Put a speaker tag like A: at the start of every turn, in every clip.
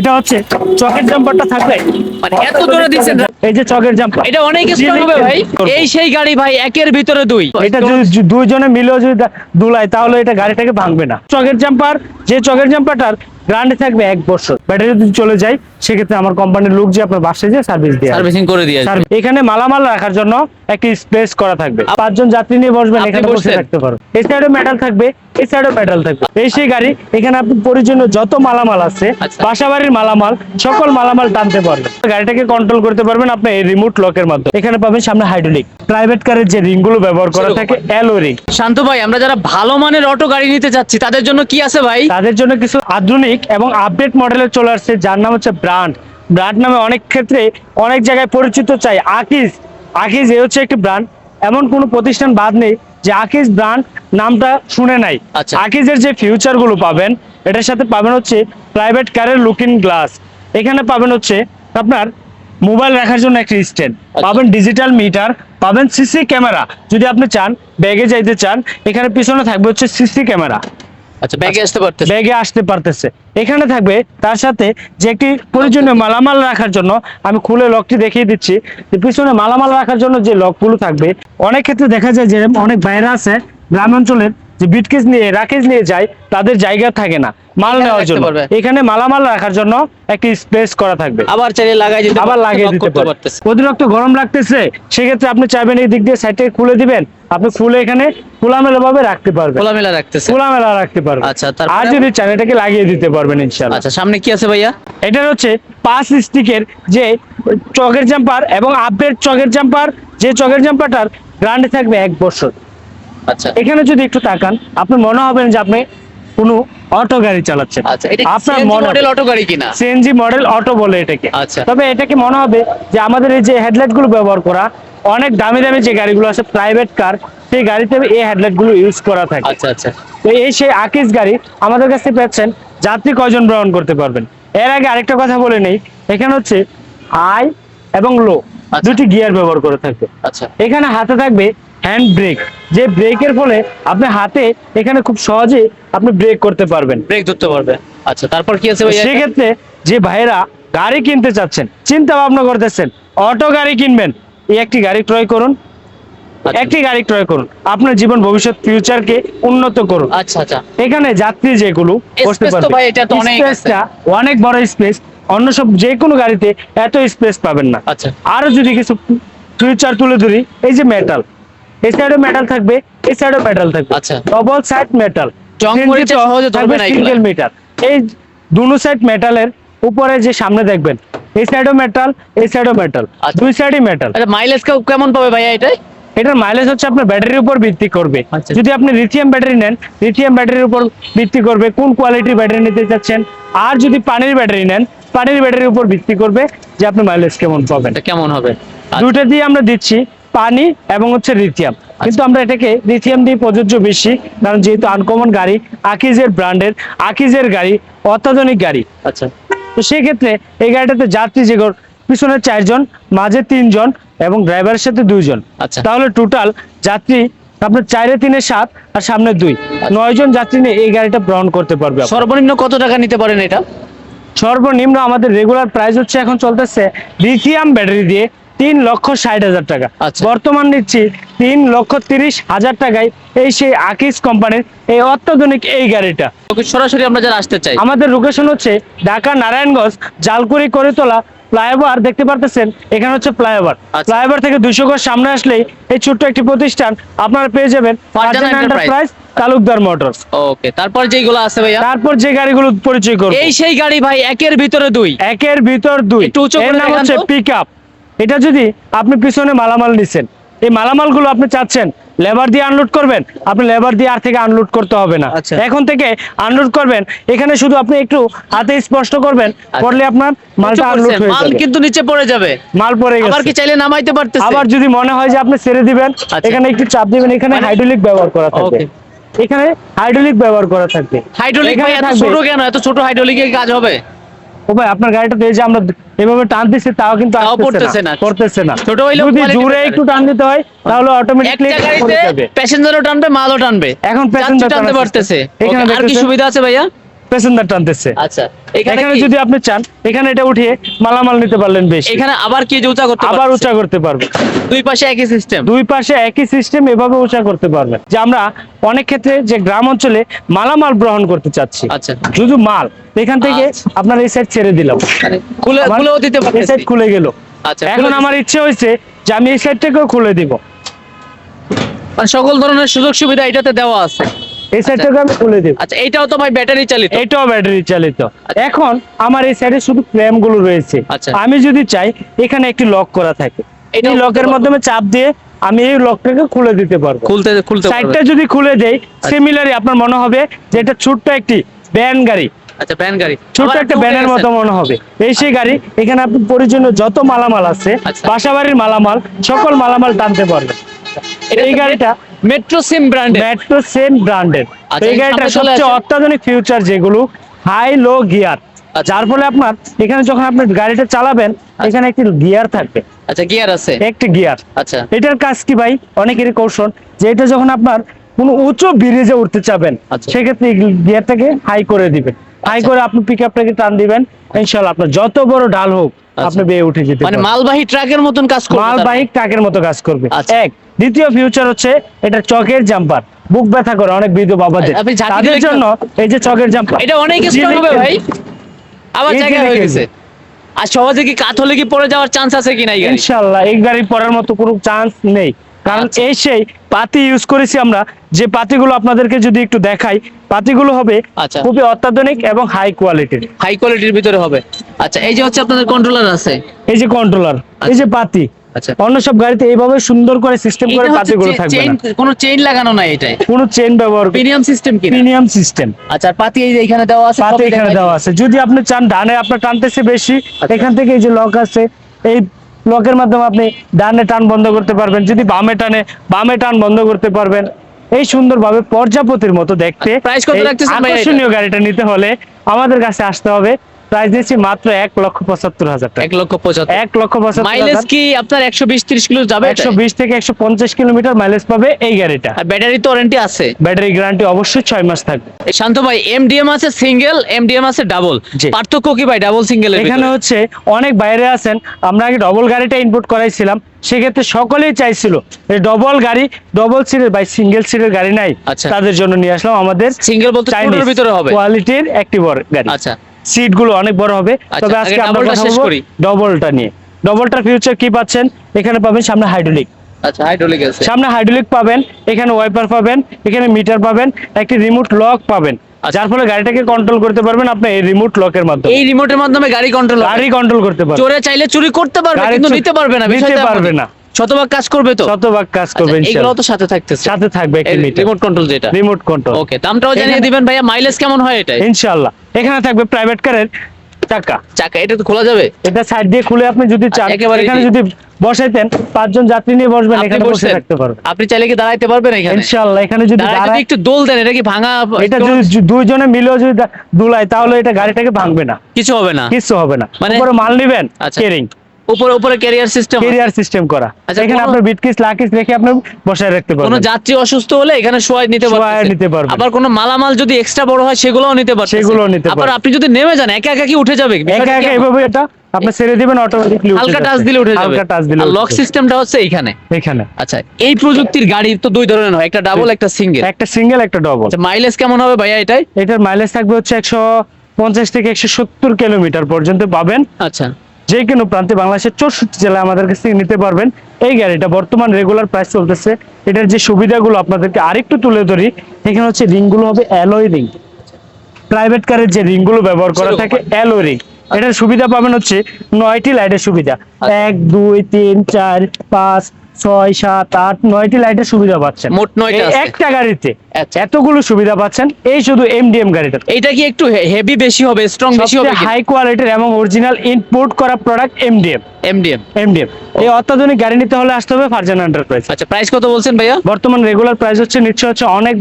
A: এটা হচ্ছে চকের জাম্পারটা থাকবে মানে এত দূরে দিচ্ছেন এই যে চকের জাম্পার এটা অনেক স্ট্রং হবে ভাই এই সেই গাড়ি ভাই একের ভিতরে দুই এটা যদি দুইজনে মিলেও যদি দুলাই তাহলে এটা গাড়িটাকে ভাঙবে না চকের জাম্পার যে চকের জাম্পারটার গ্রান্ডে থাকবে এক বছর ব্যাটারি যদি চলে যায় সেক্ষেত্রে আমার কোম্পানির লোক যে আপনার বাসে যে সার্ভিস দিয়ে সার্ভিসিং করে দিয়ে এখানে মালামাল রাখার জন্য একটি স্পেস করা থাকবে পাঁচজন যাত্রী নিয়ে বসবেন এখানে বসে থাকতে পারবেন এছাড়া মেটাল থাকবে এই থাকবে এই সেই গাড়ি এখানে আপনি যত মালামাল আছে আচ্ছা। বাসাবাড়ির মালামাল সকল মালামাল টানতে পারবেন গাড়িটাকে কন্ট্রোল করতে পারবেন আপনি এই রিমোট লকের মাধ্যমে এখানে পাবেন সামনে হাইড্রোলিক প্রাইভেট কারের যে ব্যবহার করা থাকে রিং শান্ত ভাই আমরা যারা ভালো মানের অটো গাড়ি নিতে চাচ্ছি তাদের জন্য কি আছে ভাই তাদের জন্য কিছু আধুনিক এবং আপডেট মডেলের চলে আসছে যার নাম হচ্ছে ব্র্যান্ড ব্র্যান্ড নামে অনেক ক্ষেত্রে অনেক জায়গায় পরিচিত চাই আকিজ আকিজ এ হচ্ছে একটি ব্র্যান্ড এমন কোনো প্রতিষ্ঠান বাদ নেই যে আকিজ ব্র্যান্ড নামটা শুনে নাই আচ্ছা। আকিজের যে ফিউচারগুলো পাবেন এটার সাথে পাবেন হচ্ছে প্রাইভেট কারের লুকিং গ্লাস এখানে পাবেন হচ্ছে আপনার মোবাইল রাখার জন্য একটা স্ট্যান্ড আচ্ছা। পাবেন ডিজিটাল মিটার পাবেন সিসি ক্যামেরা যদি আপনি চান ব্যাগে যাইতে চান এখানে পিছনে থাকবে হচ্ছে সিসি ক্যামেরা আচ্ছা ব্যাগে আচ্ছা, আসতে পারতেছে ব্যাগে আসতে পারতেছে এখানে থাকবে তার সাথে যে একটি প্রয়োজনীয় মালামাল রাখার জন্য আমি খুলে লকটি দেখিয়ে দিচ্ছি যে পিছনে মালামাল রাখার জন্য যে লকগুলো থাকবে অনেক ক্ষেত্রে দেখা যায় যে অনেক বাইরে আছে গ্রামাঞ্চলের যে বিটকেস নিয়ে রাকেজ নিয়ে যায় তাদের জায়গা থাকে না মাল নেওয়ার জন্য এখানে মালামাল রাখার জন্য একটি স্পেস করা থাকবে আবার চাইলে লাগাই দিতে আবার লাগিয়ে দিতে পারতেছে অতিরিক্ত গরম লাগতেছে সেক্ষেত্রে আপনি চাইবেন এই দিক দিয়ে সাইডে খুলে দিবেন আপনি ফুল এখানে খোলামেলা ভাবে রাখতে পারবেন খোলামেলা রাখতেছে খোলামেলা রাখতে পারবেন আচ্ছা আর যদি চান এটাকে লাগিয়ে দিতে পারবেন ইনশাআল্লাহ আচ্ছা সামনে কি আছে ভাইয়া এটা হচ্ছে পাঁচ স্টিকের যে চকের জাম্পার এবং আপডেট চকের জাম্পার যে চকের জাম্পারটার গ্রান্ডে থাকবে এক বছর আচ্ছা এখানে যদি একটু তাকান আপনি মনে হবেন যে আপনি কোনো অটো গাড়ি চালাচ্ছেন আচ্ছা, আপনার মডেল অটো গাড়ি কিনা সিএনজি মডেল অটো বলে এটাকে আচ্ছা তবে এটাকে মনে হবে যে আমাদের এই যে হেডলাইট গুলো ব্যবহার করা অনেক দামি দামি যে গাড়িগুলো আছে প্রাইভেট কার সেই গাড়িতে এই হেডলাইট গুলো ইউজ করা থাকে আচ্ছা আচ্ছা তো এই সেই আকিস গাড়ি আমাদের কাছে পাচ্ছেন যাত্রী কয়জন ভ্রমণ করতে পারবেন এর আগে আরেকটা কথা বলে নেই এখানে হচ্ছে আই এবং লো আচ্ছা। দুটি গিয়ার ব্যবহার করে থাকবে আচ্ছা এখানে হাতে থাকবে হ্যান্ড ব্রেক যে ব্রেকের ফলে আপনি হাতে এখানে খুব সহজে আপনি ব্রেক করতে পারবেন ব্রেক ধরতে পারবেন আচ্ছা তারপর কি আছে সেক্ষেত্রে যে ভাইয়েরা গাড়ি কিনতে চাচ্ছেন চিন্তা ভাবনা করতেছেন অটো গাড়ি কিনবেন এই একটি গাড়ি ক্রয় করুন আচ্ছা। একটি গাড়ি ক্রয় করুন আপনার জীবন ভবিষ্যৎ ফিউচারকে উন্নত করুন আচ্ছা আচ্ছা এখানে যাত্রী যেগুলো বসতে পারবে স্পেসটা অনেক বড় স্পেস অন্য সব যে কোনো গাড়িতে এত স্পেস পাবেন না আচ্ছা আরো যদি কিছু ফিউচার তুলে ধরি এই যে মেটাল এই সাইডে মেটাল থাকবে এই সাইডে মেটাল থাকবে আচ্ছা double side metal single meter এই দুনো সাইড মেটালের উপরে যে সামনে দেখবেন এই সাইডও মেটাল এই সাইডও মেটাল আচ্ছা। দুই সাইডই মেটাল আচ্ছা মাইলেজ কেমন পাবে ভাইয়া এটা এটার মাইলেজ হচ্ছে আপনার ব্যাটারির উপর ভিত্তি করবে আচ্ছা। যদি আপনি লিথিয়াম ব্যাটারি নেন লিথিয়াম ব্যাটারির উপর ভিত্তি করবে কোন কোয়ালিটির ব্যাটারি নিতে চাচ্ছেন আর যদি পানির ব্যাটারি নেন পানির ব্যাটারির উপর ভিত্তি করবে যে আপনি মাইলেজ কেমন পাবেন কেমন হবে আচ্ছা। দুটো দিয়ে আমরা দিচ্ছি পানি এবং হচ্ছে লিথিয়াম কিন্তু আমরা এটাকে লিথিয়াম দিয়ে প্রযোজ্য বেশি কারণ যেহেতু আনকমন গাড়ি আকিজের ব্র্যান্ডের আকিজের গাড়ি অত্যাধুনিক গাড়ি আচ্ছা তো সেক্ষেত্রে এই গাড়িটাতে যাত্রী যে পিছনে চারজন মাঝে তিনজন এবং ড্রাইভারের সাথে দুইজন আচ্ছা তাহলে টোটাল যাত্রী আপনার চারে তিনে সাত আর সামনে দুই নয় জন যাত্রী নিয়ে এই গাড়িটা ভ্রমণ করতে পারবে সর্বনিম্ন কত টাকা নিতে পারেন এটা সর্বনিম্ন আমাদের রেগুলার প্রাইস হচ্ছে এখন চলতেছে লিথিয়াম ব্যাটারি দিয়ে তিন লক্ষ ষাট হাজার টাকা আচ্ছা। বর্তমান দিচ্ছি তিন লক্ষ তিরিশ হাজার টাকায় এই সেই আকিস কোম্পানির এই অত্যাধুনিক এই গাড়িটা সরাসরি আমরা যারা আসতে চাই আমাদের লোকেশন হচ্ছে ঢাকা নারায়ণগঞ্জ জালকুড়ি করে তোলা ফ্লাইওভার দেখতে পারতেছেন এখানে হচ্ছে ফ্লাইওভার আচ্ছা। ফ্লাইওভার থেকে দুশো গজ সামনে আসলেই এই ছোট্ট একটি প্রতিষ্ঠান আপনারা পেয়ে যাবেন তালুকদার মোটর ওকে তারপর যেগুলো আছে যে গাড়িগুলো পরিচয় করব এই সেই গাড়ি ভাই একের ভিতরে দুই একের ভিতর দুই হচ্ছে এটা যদি আপনি পিছনে মালামাল নিচ্ছেন এই মালামালগুলো আপনি চাচ্ছেন লেবার দিয়ে আনলোড করবেন আপনি লেবার দিয়ে আর থেকে আনলোড করতে হবে না আচ্ছা। এখন থেকে আনলোড করবেন এখানে শুধু আপনি একটু হাতে স্পষ্ট করবেন পড়লে আচ্ছা। আপনার মালটা আনলোড হয়ে যাবে মাল কিন্তু নিচে পড়ে যাবে মাল পড়ে গেছে আবার কি চাইলে নামাইতে পারতেছেন আবার যদি মনে হয় যে আপনি ছেড়ে দিবেন আচ্ছা। এখানে একটু চাপ দিবেন এখানে হাইড্রোলিক মানে- ব্যবহার করা থাকে এখানে হাইড্রোলিক ব্যবহার করা থাকবে হাইড্রোলিক ভাই এত ছোট কেন এত ছোট হাইড্রোলিকের কাজ হবে ও ভাই আপনার গাড়িটা দিয়ে যে আমরা এভাবে টানতেছি তাও কিন্তু পড়তেছে না করতেছে না ছোট হইলে যদি জোরে একটু টান দিতে হয় তাহলে অটোমেটিক্যালি পড়ে যাবে প্যাসেঞ্জারও টানবে মালও টানবে এখন প্যাসেঞ্জার টানতে পারতেছে এখানে আর কি সুবিধা আছে ভাইয়া প্যাসেঞ্জার টানতেছে আচ্ছা এখানে যদি আপনি চান এখানে এটা উঠিয়ে মালামাল নিতে পারলেন বেশি এখানে আবার কি যে উঁচা করতে আবার উঁচা করতে পারবে দুই পাশে একই সিস্টেম দুই পাশে একই সিস্টেম এভাবে উঁচা করতে পারবে যে আমরা অনেক ক্ষেত্রে যে গ্রাম অঞ্চলে মালামাল গ্রহণ করতে চাচ্ছি আচ্ছা শুধু মাল এখান থেকে আচ্ছা। আপনার এই সাইড ছেড়ে দিলাম মানে খুলে খুলেও দিতে পারবে এই সাইড খুলে গেল আচ্ছা এখন আমার ইচ্ছে হয়েছে যে আমি এই সাইডটাকেও খুলে দিব সকল ধরনের সুযোগ সুবিধা এটাতে দেওয়া আছে এই সেটটাকে আচ্ছা। আমি খুলে দেব আচ্ছা এটাও ব্যাটারি চালিত এটাও ব্যাটারি চালিত আচ্ছা। এখন আমার এই সাইডে শুধু গুলো রয়েছে আচ্ছা। আমি যদি চাই এখানে একটি লক করা থাকে এই লকের মাধ্যমে চাপ দিয়ে আমি এই লকটাকে খুলে দিতে পারবো খুলতে খুলতে সাইডটা যদি খুলে দেই সিমিলারই আপনার মনে হবে যে এটা ছোট্ট একটি ভ্যান গাড়ি একটা মতো মনে হবে গাড়ি এখানে আপনি যত মালামাল আছে মালামাল সকল মালামাল টানতে পারবেন এই গাড়িটা মেট্রো সেম ব্র্যান্ডের মেট্রো সেম ব্র্যান্ডের এই গাড়িটা সবচেয়ে অত্যাধুনিক ফিউচার যেগুলো হাই লো গিয়ার যার ফলে আপনার এখানে যখন আপনি গাড়িটা চালাবেন আচ্ছা। এখানে একটি গিয়ার থাকবে আচ্ছা গিয়ার আছে একটি গিয়ার আচ্ছা এটার কাজ কি ভাই অনেকেরই কৌশল যে এটা যখন আপনার কোনো উঁচু ব্রিজে উঠতে চাবেন আচ্ছা। সেক্ষেত্রে গিয়ারটাকে হাই করে দিবেন হাই আচ্ছা। করে আপনি পিক আপটাকে টান দিবেন ইনশাল্লাহ আপনার যত বড় ডাল হোক আচ্ছা। আপনি বেয়ে উঠে যেতে মানে মালবাহী ট্রাকের মতন কাজ করবে মালবাহী ট্রাকের মতো কাজ করবে আচ্ছা। এক দ্বিতীয় ফিউচার হচ্ছে এটা চকের জাম্পার বুক ব্যথা করে অনেক বৃদ্ধ বাবাদের তাদের জন্য এই যে চকের জাম্পার এটা অনেক স্ট্রং হবে ভাই আবার জায়গা হয়ে গেছে আর সহজে কি কাত হলে কি পড়ে যাওয়ার চান্স আছে কিনা ইনশাআল্লাহ এই গাড়ি পড়ার মতো কোনো চান্স নেই কারণ এই সেই পাতি ইউজ করেছি আমরা যে পাতিগুলো আপনাদেরকে যদি একটু দেখাই পাতিগুলো হবে আচ্ছা। খুবই অত্যাধুনিক এবং হাই কোয়ালিটির হাই কোয়ালিটির ভিতরে হবে আচ্ছা এই যে হচ্ছে আপনাদের কন্ট্রোলার আছে এই যে কন্ট্রোলার এই যে পাতি আচ্ছা। অন্য সব গাড়িতে এইভাবে সুন্দর করে সিস্টেম করে পাতিগুলো থাকবে কোনো চেইন লাগানো নাই এটাই কোনো চেইন ব্যবহার প্রিমিয়াম সিস্টেম কি প্রিমিয়াম সিস্টেম আচ্ছা পাতি এই যে এখানে দেওয়া আছে পাতি এখানে দেওয়া আছে যদি আপনি চান ডানে আপনি টানতেছে বেশি আচ্ছা। এখান থেকে এই যে লক আছে এই লকের মাধ্যমে আপনি ডানে টান বন্ধ করতে পারবেন যদি বামে টানে বামে টান বন্ধ করতে পারবেন এই সুন্দরভাবে পর্যাপতির মতো দেখতে আকর্ষণীয় গাড়িটা নিতে হলে আমাদের কাছে আসতে হবে প্রাইস দিচ্ছি মাত্র এক লক্ষ পঁচাত্তর হাজার টাকা এক লক্ষ পঁচাত্তর এক লক্ষ পঁচাত্তর মাইলেজ কি আপনার একশো বিশ ত্রিশ কিলো যাবে একশো বিশ থেকে একশো পঞ্চাশ কিলোমিটার মাইলেজ পাবে এই গাড়িটা আর ব্যাটারি তো ওয়ারেন্টি আছে ব্যাটারি গ্যারান্টি অবশ্যই ছয় মাস থাকবে শান্ত ভাই এমডিএম আছে সিঙ্গেল এমডিএম আছে ডাবল পার্থক্য কি ভাই ডাবল সিঙ্গেল এখানে হচ্ছে অনেক বাইরে আছেন আমরা আগে ডবল গাড়িটা ইনপুট করাইছিলাম সেক্ষেত্রে সকলেই চাইছিল ডবল গাড়ি ডবল সিটের বাই সিঙ্গেল সিটের গাড়ি নাই আচ্ছা। তাদের জন্য নিয়ে আসলাম আমাদের সিঙ্গেল বলতে ভিতরে হবে কোয়ালিটির একটি বড় গাড়ি আচ্ছা গুলো অনেক বড় হবে আচ্ছা, তবে আজকে আমরা কথা বলবো ডবলটা নিয়ে ডবলটার ফিউচার কি পাচ্ছেন এখানে পাবেন সামনে হাইড্রোলিক আচ্ছা হাইড্রোলিক আছে সামনে হাইড্রোলিক পাবেন এখানে ওয়াইপার পাবেন এখানে মিটার পাবেন একটি রিমোট লক পাবেন আচ্ছা। যার ফলে গাড়িটাকে কন্ট্রোল করতে পারবেন আপনি এই রিমোট লকের মাধ্যমে এই রিমোটের মাধ্যমে গাড়ি কন্ট্রোল গাড়ি কন্ট্রোল করতে পারবেন চোরে চাইলে চুরি করতে পারবে কিন্তু নিতে পারবে না নিতে পারবে না শতভাগ কাজ করবে তো শতভাগ কাজ করবে আচ্ছা, এগুলো তো সাথে থাকতেছে সাথে থাকবে একটি রিমোট কন্ট্রোল যেটা রিমোট কন্ট্রোল ওকে দামটাও জানিয়ে দিবেন ভাইয়া মাইলেজ কেমন হয় এটা ইনশাআল্লাহ এখানে থাকবে প্রাইভেট কারের চাকা চাকা এটা তো খোলা যাবে এটা সাইড দিয়ে খুলে আপনি যদি চান একেবারে এখানে যদি বসাইতেন পাঁচজন যাত্রী নিয়ে বসবেন এখানে বসে থাকতে পারবেন আপনি চাইলে কি দাঁড়াইতে পারবেন এখানে ইনশাআল্লাহ এখানে যদি দাঁড়ায় একটু দোল দেন এটা কি ভাঙা এটা যদি দুইজনে মিলেও যদি দুলায় তাহলে এটা গাড়িটাকে ভাঙবে না কিছু হবে না কিছু হবে না মানে মাল নেবেন কেরিং আচ্ছা। উপরে উপরে ক্যারিয়ার সিস্টেম ক্যারিয়ার সিস্টেম করা আচ্ছা, এখানে আপনার বিটকিস লাকিস রেখে আপনি বসায় রাখতে পারবেন কোনো যাত্রী অসুস্থ হলে এখানে শোয়ায় নিতে পারবেন শোয়ায় নিতে পারবেন আবার কোনো মালামাল যদি এক্সট্রা বড় হয় সেগুলোও নিতে পারবেন সেগুলোও নিতে পারবেন আপনি যদি নেমে যান একা একা কি উঠে যাবে একা একা এভাবে এটা আপনি ছেড়ে দিবেন অটোমেটিকলি হালকা টাচ দিলে উঠে যাবে হালকা টাচ দিলে আর লক সিস্টেমটা হচ্ছে এইখানে এখানে আচ্ছা এই প্রযুক্তির গাড়ি তো দুই ধরনের হয় একটা ডাবল একটা সিঙ্গেল একটা সিঙ্গেল একটা ডাবল আচ্ছা, মাইলেজ কেমন হবে ভাইয়া এটাই এটার মাইলেজ থাকবে হচ্ছে পঞ্চাশ থেকে একশো সত্তর কিলোমিটার পর্যন্ত পাবেন আচ্ছা যে কোনো প্রান্তে বাংলাদেশের চৌষট্টি জেলায় আমাদের কাছ থেকে নিতে পারবেন এই গাড়িটা বর্তমান রেগুলার প্রাইস চলতেছে এটার যে সুবিধাগুলো আপনাদেরকে আরেকটু তুলে ধরি এখানে হচ্ছে রিংগুলো হবে অ্যালোয় রিং প্রাইভেট কারের যে রিংগুলো ব্যবহার করা থাকে অ্যালোয় রিং এটার সুবিধা পাবেন হচ্ছে নয়টি লাইটের সুবিধা আচ্ছা। এক দুই তিন চার পাঁচ ছয় সাত আট নয়টি লাইটের সুবিধা পাচ্ছেন মোট নয় একটা গাড়িতে আচ্ছা। এতগুলো সুবিধা পাচ্ছেন এই শুধু এমডিএম গাড়িটা এটা কি একটু হেভি বেশি হবে স্ট্রং বেশি হবে হাই কোয়ালিটির এবং অরিজিনাল ইনপোর্ট করা প্রোডাক্ট এমডিএম এমডিএম এমডিএম এই অত্যাধুনিক গাড়ি নিতে হলে আসতে হবে ফারজান এন্টারপ্রাইজ আচ্ছা প্রাইস কত বলছেন ভাইয়া বর্তমান রেগুলার প্রাইস হচ্ছে নিশ্চয় হচ্ছে অনেক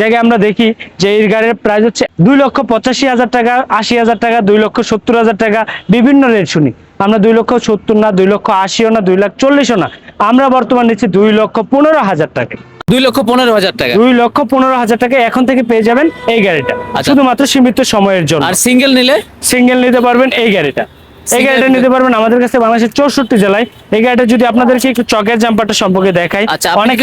A: জায়গায় আমরা দেখি যে এই গাড়ির প্রাইস হচ্ছে দুই লক্ষ পঁচাশি হাজার টাকা আশি হাজার টাকা দুই লক্ষ সত্তর হাজার টাকা বিভিন্ন রেট শুনি আমরা দুই লক্ষ সত্তর না দুই লক্ষ আশিও না দুই লাখ চল্লিশও না আমরা বর্তমান নিচ্ছি দুই লক্ষ পনেরো হাজার টাকা দুই লক্ষ পনেরো হাজার টাকা দুই লক্ষ পনেরো হাজার টাকা এখন থেকে পেয়ে যাবেন এই গাড়িটা আচ্ছা। শুধুমাত্র সীমিত সময়ের জন্য আর সিঙ্গেল নিলে সিঙ্গেল নিতে পারবেন এই গাড়িটা এই গাড়িটা নিতে পারবেন আমাদের কাছে বাংলাদেশের চৌষট্টি জেলায় এই গাড়িটা যদি আপনাদেরকে একটু চকের জাম্পারটা সম্পর্কে দেখাই আচ্ছা, অনেক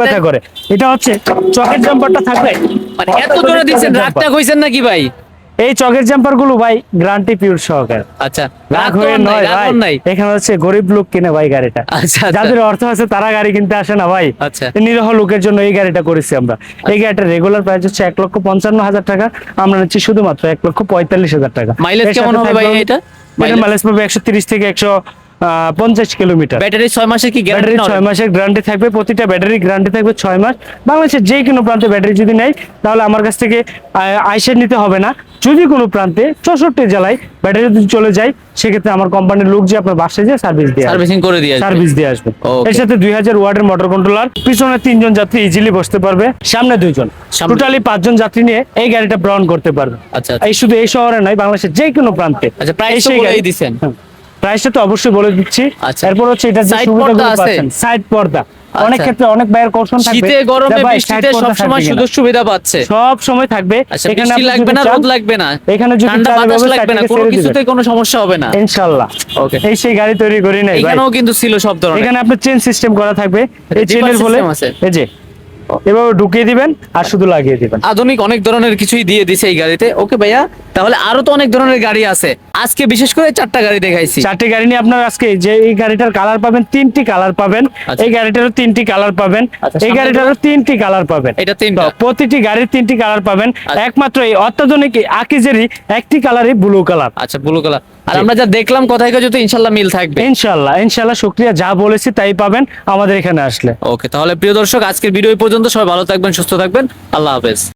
A: ব্যথা করে এটা হচ্ছে চকের জাম্পারটা থাকবে মানে এত জোরে দিচ্ছেন কইছেন নাকি ভাই এই চকের জাম্পার গুলো ভাই গ্রান্টি পিউর আচ্ছা ভাই এখানে হচ্ছে গরিব লোক কিনে ভাই গাড়িটা আচ্ছা, আচ্ছা। যাদের অর্থ আছে তারা গাড়ি কিনতে আসে না ভাই নিরহ লোকের জন্য এই গাড়িটা করেছি আমরা এই গাড়িটা রেগুলার প্রাইস হচ্ছে এক লক্ষ পঞ্চান্ন হাজার টাকা আমরা নিচ্ছি শুধুমাত্র এক লক্ষ পঁয়তাল্লিশ হাজার টাকা মাইলেজ কেমন হবে ভাই এটা মাইলেজ পাবে একশো তিরিশ থেকে একশো পঞ্চাশ কিলোমিটার ব্যাটারি ছয় মাসের কি ব্যাটারি ছয় মাসের গ্যারান্টি থাকবে প্রতিটা ব্যাটারি গ্যারান্টি থাকবে ছয় মাস বাংলাদেশের যে কোনো প্রান্তে ব্যাটারি যদি নেয় তাহলে আমার কাছ থেকে আইসের নিতে হবে না যদি কোনো প্রান্তে চৌষট্টি জেলায় ব্যাটারি যদি চলে যায় সেক্ষেত্রে আমার কোম্পানির লোক যে আপনার বাসায় যে সার্ভিস দিয়ে সার্ভিসিং করে দিয়ে সার্ভিস দিয়ে আসবে এর সাথে দুই হাজার ওয়ার্ডের মোটর কন্ট্রোলার পিছনে তিনজন যাত্রী ইজিলি বসতে পারবে সামনে দুইজন টোটালি পাঁচজন যাত্রী নিয়ে এই গাড়িটা ভ্রমণ করতে পারবে আচ্ছা, আচ্ছা এই শুধু এই শহরে নয় বাংলাদেশের যে কোনো প্রান্তে আচ্ছা প্রায় সেই গাড়ি দিচ্ছেন হ্যাঁ। প্রাইসটা তো অবশ্যই বলে দিচ্ছি আচ্ছা। এরপর হচ্ছে এটা যে সুবিধাগুলো পাচ্ছেন সাইড পর্দা অনেক আচ্ছা। ক্ষেত্রে অনেক ব্যয়ের কৌশল থাকবে শীতে গরমে বৃষ্টিতে সব সময় সুযোগ সুবিধা পাচ্ছে সব সময় থাকবে আচ্ছা, এখানে বৃষ্টি লাগবে না রোদ লাগবে না এখানে যদি ঠান্ডা বাতাস লাগবে না কোনো কিছুতে কোনো সমস্যা হবে না ইনশাআল্লাহ ওকে এই সেই গাড়ি তৈরি করি নাই এখানেও কিন্তু ছিল সব ধরনের এখানে আপনার চেন সিস্টেম করা থাকবে এই চেনের বলে এই যে এভাবে ঢুকিয়ে দিবেন আর শুধু লাগিয়ে দিবেন আধুনিক অনেক ধরনের কিছুই দিয়ে দিছে এই গাড়িতে ওকে ভাইয়া তাহলে আরো তো অনেক ধরনের গাড়ি আছে আজকে বিশেষ করে চারটা গাড়ি দেখাইছি চারটি গাড়ি নিয়ে আপনার আজকে যে এই গাড়িটার কালার পাবেন তিনটি কালার পাবেন আচ্ছা। এই গাড়িটারও তিনটি কালার পাবেন আচ্ছা, এই গাড়িটারও তিনটি কালার পাবেন এটা তিনটা প্রতিটি গাড়ির তিনটি কালার পাবেন আচ্ছা। একমাত্র এই অত্যাধুনিক আকিজেরই একটি কালারই ব্লু কালার আচ্ছা ব্লু কালার আর আমরা যা দেখলাম কথায় কাজে তো ইনশাল্লাহ মিল থাকবে ইনশাল্লাহ ইনশাল্লাহ শুক্রিয়া যা বলেছি তাই পাবেন আমাদের এখানে আসলে ওকে তাহলে প্রিয় দর্শক আজকের ভিডিও পর্যন্ত সবাই ভালো থাকবেন সুস্থ থাকবেন আল্লাহ হাফেজ